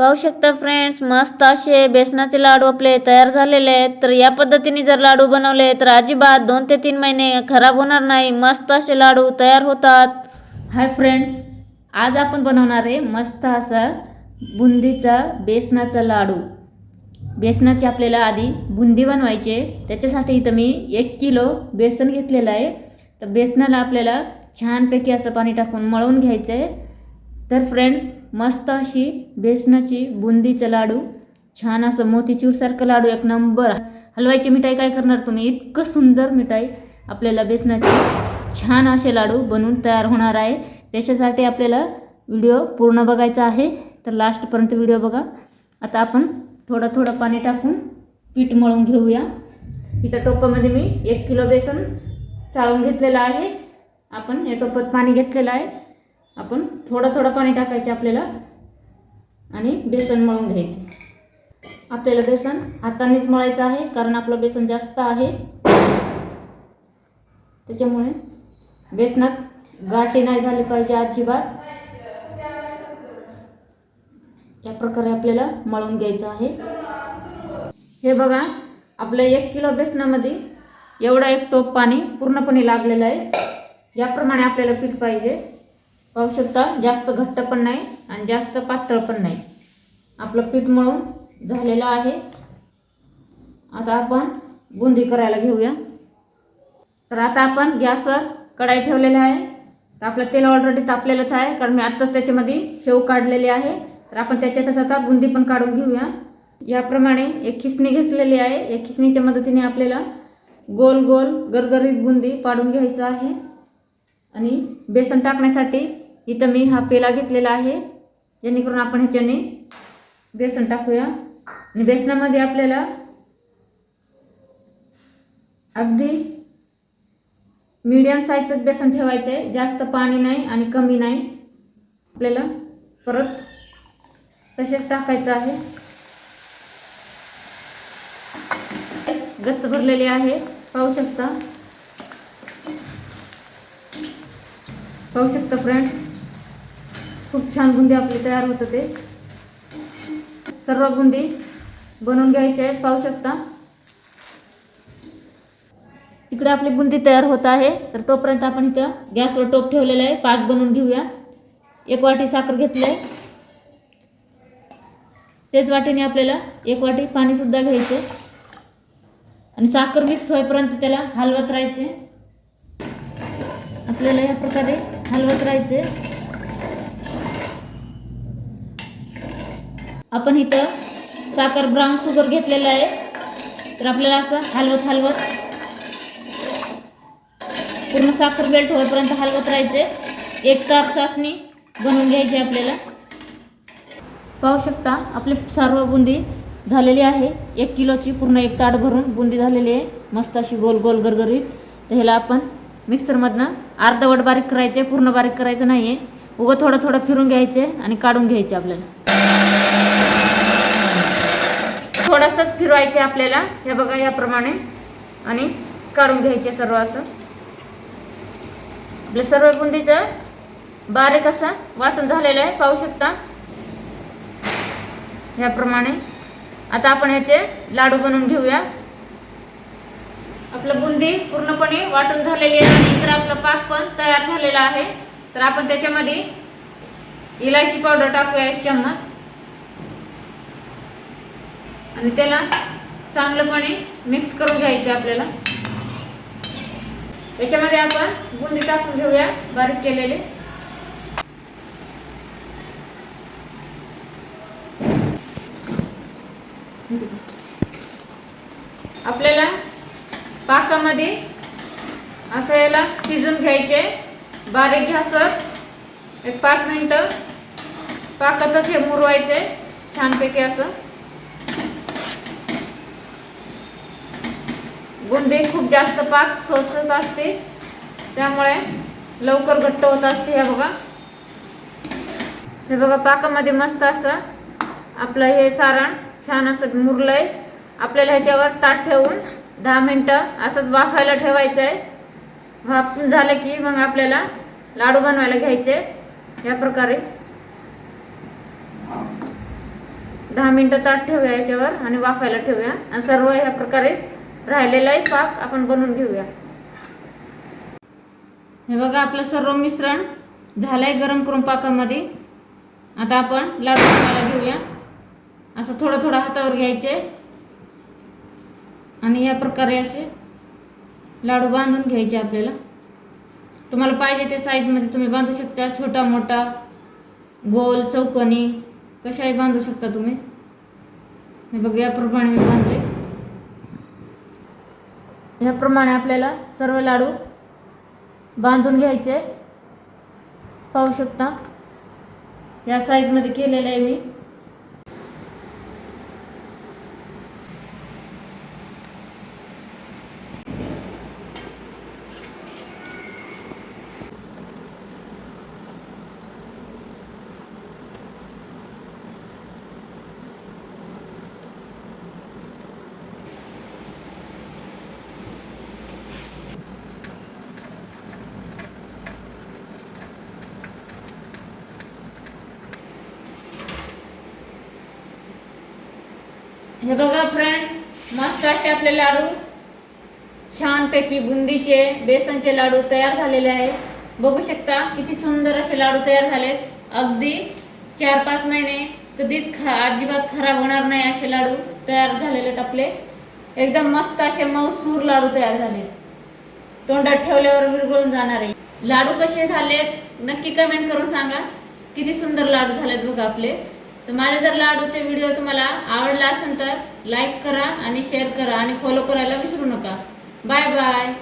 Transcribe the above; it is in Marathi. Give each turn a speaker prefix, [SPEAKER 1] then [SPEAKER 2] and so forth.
[SPEAKER 1] पाहू शकता फ्रेंड्स मस्त असे बेसनाचे लाडू आपले तयार झालेले आहेत. तर या पद्धतीने जर लाडू बनवले तर अजिबात दोन ते तीन महिने खराब होणार नाही. मस्त असे लाडू तयार होतात.
[SPEAKER 2] हाय फ्रेंड्स आज आपण बनवणार आहे मस्त असा बुंदीचा बेसनाचा लाडू. बेसनाची आपल्याला आधी बुंदी बनवायचे त्याच्यासाठी इथं मी एक किलो बेसन घेतलेलं आहे. तर बेसनाला आपल्याला छानपैकी असं पाणी टाकून मळवून घ्यायचं आहे. तर फ्रेंड्स मस्त अशी बेसनाची बुंदीचं लाडू छान असं मोतीचूरसारखं लाडू एक नंबर हलवायची मिठाई काय करणार तुम्ही? इतकं सुंदर मिठाई आपल्याला बेसनाची छान असे लाडू बनवून तयार होणार आहे. त्याच्यासाठी आपल्याला व्हिडिओ पूर्ण बघायचा आहे. तर लास्टपर्यंत व्हिडिओ बघा. आता आपण थोडं थोडं पाणी टाकून पीठ मळून घेऊया. इथं टोपामध्ये मी एक किलो बेसन चाळून घेतलेलं आहे. आपण या टोपात पाणी घेतलेलं आहे. आपण थोडं थोडं पाणी टाकायचं आपल्याला आणि बेसन मळून घ्यायचे. आपल्याला बेसन हातानेच मळायचं आहे कारण आपलं बेसन जास्त आहे. त्याच्यामुळे बेसनात गाठी नाही झाली पाहिजे अजिबात. या प्रकारे आपल्याला मळून घ्यायचं आहे. हे बघा आपलं एक किलो बेसनामध्ये एवढा एक टोप पाणी पूर्णपणे लागलेलं आहे. याप्रमाणे आपल्याला पीठ पाहिजे. पाहू शकता जास्त घट्ट पण नाही आणि जास्त पातळ पण नाही. आपलं पीठ मळून झालेलं आहे. आता आपण बुंदी करायला घेऊया. तर आता आपण गॅसवर कढाई ठेवलेली आहे. तर आपलं तेल ऑलरेडी तापलेलंच आहे कारण मी आत्ताच त्याच्यामध्ये शेव काढलेली आहे. तर आपण त्याच्यातच आता बुंदी पण काढून घेऊया. याप्रमाणे एक खिसणी घेतलेली आहे. या खिसणीच्या मदतीने आपल्याला गोल गोल गरगरीत बुंदी पाडून घ्यायचं आहे. आणि बेसन टाकण्यासाठी इथं मी हा पेला घेतलेला आहे. जेणेकरून आपण ह्याच्याने बेसन टाकूया. आणि बेसनामध्ये आपल्याला अगदी मीडियम साईजचंच बेसन ठेवायचं आहे जास्त पाणी नाही आणि कमी नाही. आपल्याला परत तसेच टाकायचं आहे. गच्च भरलेले आहे. पाहू शकता. पाहू शकता फ्रेंड्स खूप छान बुंदी आपली तयार होतं ते सर्व बुंदी बनवून घ्यायचे आहे पाहू शकता. इकडे आपली बुंदी तयार होत आहे. तर तोपर्यंत आपण इथं गॅसवर टोप ठेवलेला आहे. पाक बनवून घेऊया. एक वाटी साखर घेतलं आहे तेच वाटीने आपल्याला एक वाटी पाणीसुद्धा घ्यायचं. आणि साखर मिक्स होईपर्यंत त्याला हलवत राहायचे. आपल्याला या प्रकारे हलवत राहायचे. आपण इथं साखर ब्राऊन शुगर घेतलेलं आहे. तर आपल्याला असं हलवत हलवत पूर्ण साखर बेल्ट होईपर्यंत हलवत राहायचे. एक ताप चाचणी बनवून घ्यायची आपल्याला. पाहू शकता आपली सर्व बुंदी झालेली आहे. एक किलोची पूर्ण एक ताट भरून बुंदी झालेली आहे. मस्त अशी गोल गोल गरगरीत. तर ह्याला आपण मिक्सरमधनं अर्धवट बारीक करायचे पूर्ण बारीक करायचं नाही आहे उगं थोडं थोडं फिरून घ्यायचे आणि काढून घ्यायचे आपल्याला. थोडंसंच फिरवायचे आपल्याला. हे बघा याप्रमाणे. आणि काढून घ्यायचे सर्व असं. आपलं सर्व बुंदीचं बारीक असं वाटून झालेलं आहे पाहू शकता. याप्रमाणे. आता आपण ह्याचे लाडू बनवून घेऊया. आपलं बुंदी पूर्णपणे वाटून झालेली आहे आणि इकडे आपलं पाक पण तयार झालेला आहे. तर आपण त्याच्यामध्ये इलायची पावडर टाकूया एक चम्मच. आणि त्याला चांगलंपणे मिक्स करून घ्यायचे आपल्याला. याच्यामध्ये आपण बुंदी टाकून घेऊया बारीक केलेले. आपल्याला पाकामध्ये असं याला शिजून घ्यायचे. बारीक घ्यासर एक पाच मिनटं. पाकातच हे मुरवायचे. छानपैकी असं. बुंदी खूप जास्त पाक सोचत असते. त्यामुळे लवकर घट्ट होत असते हे बघा. हे बघा पाकामध्ये मस्त असं आपलं हे सारण छान असं मुरलंय. आपल्याला ह्याच्यावर ताट ठेवून दहा मिनटं असंच वाफायला ठेवायचं आहे वाफ झालं की मग आपल्याला लाडू बनवायला घ्यायचे या प्रकारे.
[SPEAKER 1] दहा मिनटं ताट ठेवूया याच्यावर आणि वाफायला ठेवूया. आणि सर्व ह्या प्रकारे राहिलेलाही पाक आपण बनवून घेऊया. हे बघा आपलं सर्व मिश्रण झालंय गरम करून पाकामध्ये. आता आपण लाडू बनवायला घेऊया. असं थोडं थोडं हातावर घ्यायचे. आणि या प्रकारे असे लाडू बांधून घ्यायचे आपल्याला. तुम्हाला पाहिजे त्या साईजमध्ये तुम्ही बांधू शकता. छोटा मोठा गोल चौकोनी कशाही बांधू शकता तुम्ही. हे बघ याप्रमाणे मी बांधू ह्याप्रमाणे आपल्याला सर्व लाडू बांधून घ्यायचे. पाहू शकता. या साईजमध्ये केलेलं आहे मी. हे बघा फ्रेंड्स मस्त असे आपले लाडू. छानपैकी बुंदीचे बेसनचे लाडू तयार झालेले आहेत. बघू शकता किती सुंदर असे लाडू तयार झालेत. अगदी चार पाच महिने कधीच खा अजिबात खराब होणार नाही असे लाडू तयार झालेले आहेत आपले. एकदम मस्त असे मऊसूर लाडू तयार झालेत. तोंडात ठेवल्यावर विरघळून जाणार. आहे लाडू कसे झालेत नक्की कमेंट करून सांगा. किती सुंदर लाडू झालेत बघा आपले. तर माझ्या जर लाडूचे व्हिडिओ तुम्हाला आवडला असेल तर लाईक करा आणि शेअर करा आणि फॉलो करायला विसरू नका. Bye bye